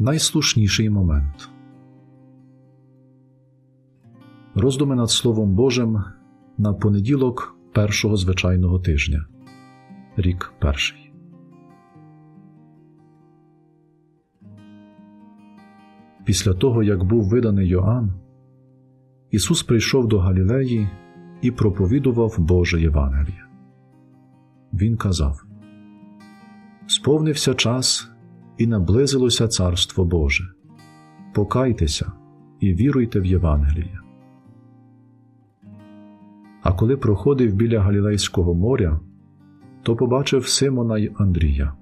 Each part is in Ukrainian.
найслушніший момент. Роздуми над Словом Божим на понеділок першого звичайного тижня. Рік перший. Після того, як був виданий Йоанн, Ісус прийшов до Галілеї і проповідував Боже Євангеліє. Він казав: Сповнився час і наблизилося Царство Боже. Покайтеся і віруйте в Євангеліє. А коли проходив біля Галілейського моря, то побачив Симона й Андрія,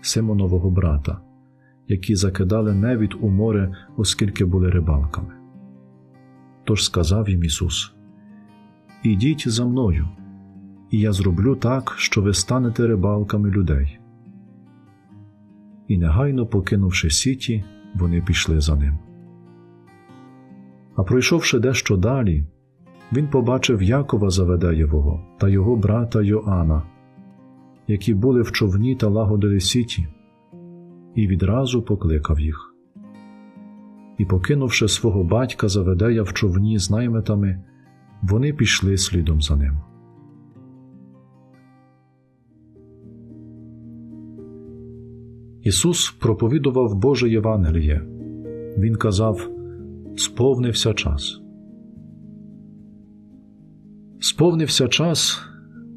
Симонового брата, які закидали невід у море, оскільки були рибалками. Тож сказав їм Ісус: Ідіть за мною, і я зроблю так, що ви станете рибалками людей. І негайно покинувши сіті, вони пішли за ним. А пройшовши дещо далі, він побачив Якова Заведеєвого та його брата Йоанна, які були в човні та лагодили сіті, і відразу покликав їх. І, покинувши свого батька Заведея в човні з наймитами, вони пішли слідом за ним. Ісус проповідував Боже Євангеліє. Він казав: Сповнився час. Сповнився час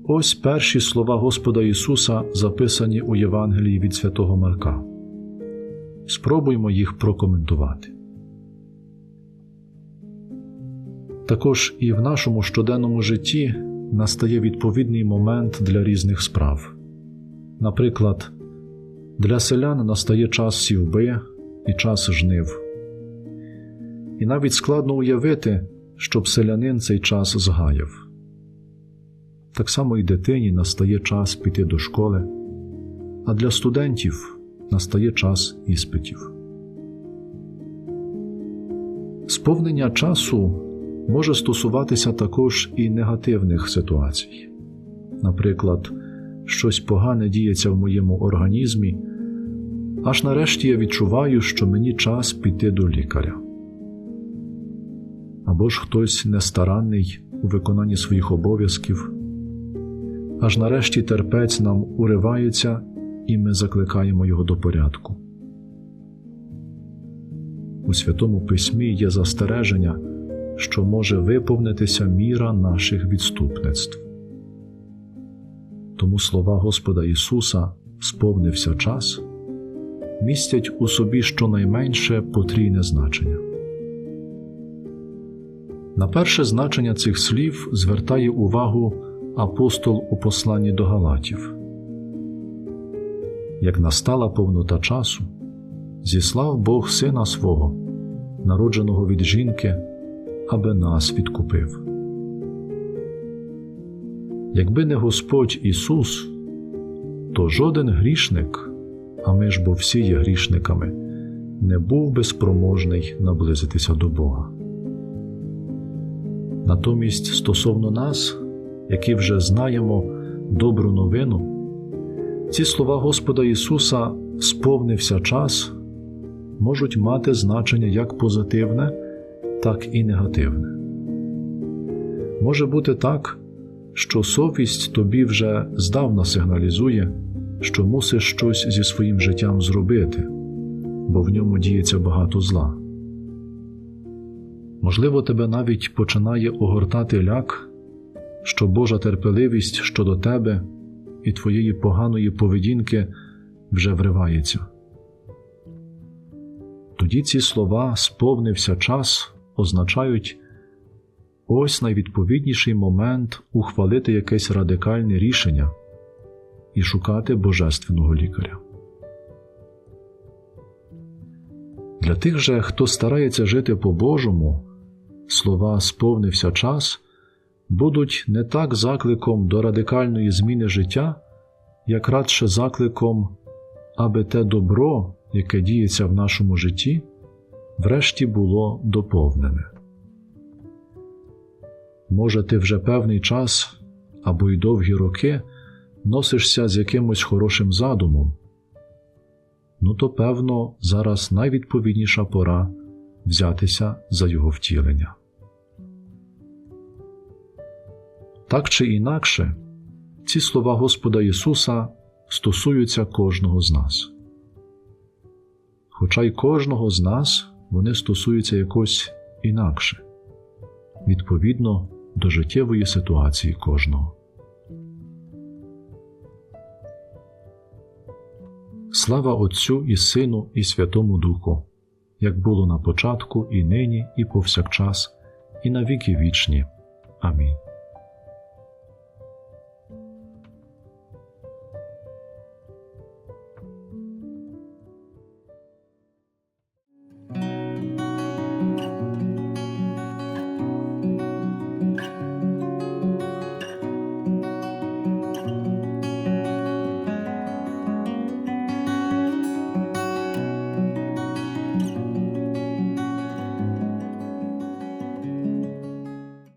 ось перші слова Господа Ісуса, записані у Євангелії від святого Марка. Спробуймо їх прокоментувати. Також і в нашому щоденному житті настає відповідний момент для різних справ. Наприклад, для селян настає час сівби і час жнив. І навіть складно уявити, щоб селянин цей час згаяв. Так само і дитині настає час піти до школи, а для студентів настає час іспитів. Сповнення часу може стосуватися також і негативних ситуацій. Наприклад, щось погане діється в моєму організмі, аж нарешті я відчуваю, що мені час піти до лікаря. Або ж хтось нестаранний у виконанні своїх обов'язків, аж нарешті терпець нам уривається, і ми закликаємо його до порядку. У Святому Письмі є застереження, що може виповнитися міра наших відступництв. Тому слова Господа Ісуса сповнився час, містять у собі щонайменше потрійне значення. На перше значення цих слів звертає увагу апостол у посланні до Галатів. Як настала повнота часу, зіслав Бог Сина свого, народженого від жінки, аби нас відкупив. Якби не Господь Ісус, то жоден грішник, а ми ж бо всі є грішниками, не був би спроможний наблизитися до Бога. Натомість стосовно нас, які вже знаємо добру новину, ці слова Господа Ісуса сповнився час, можуть мати значення як позитивне, так і негативне. Може бути так, що совість тобі вже здавна сигналізує, що мусиш щось зі своїм життям зробити, бо в ньому діється багато зла. Можливо, тебе навіть починає огортати ляк, що Божа терпеливість щодо тебе і твоєї поганої поведінки вже вривається. Тоді ці слова сповнився час означають ось найвідповідніший момент ухвалити якесь радикальне рішення і шукати божественного лікаря. Для тих же, хто старається жити по-божому, слова сповнився час будуть не так закликом до радикальної зміни життя, як радше закликом, аби те добро, яке діється в нашому житті, врешті було доповнене. Може, ти вже певний час або й довгі роки носишся з якимось хорошим задумом. ну то певно зараз найвідповідніша пора взятися за його втілення. Так чи інакше, ці слова Господа Ісуса стосуються кожного з нас. Хоча й кожного з нас вони стосуються якось інакше, відповідно до життєвої ситуації кожного. Слава Отцю і Сину, і Святому Духу, як було на початку, і нині, і повсякчас, і на віки вічні. Амінь.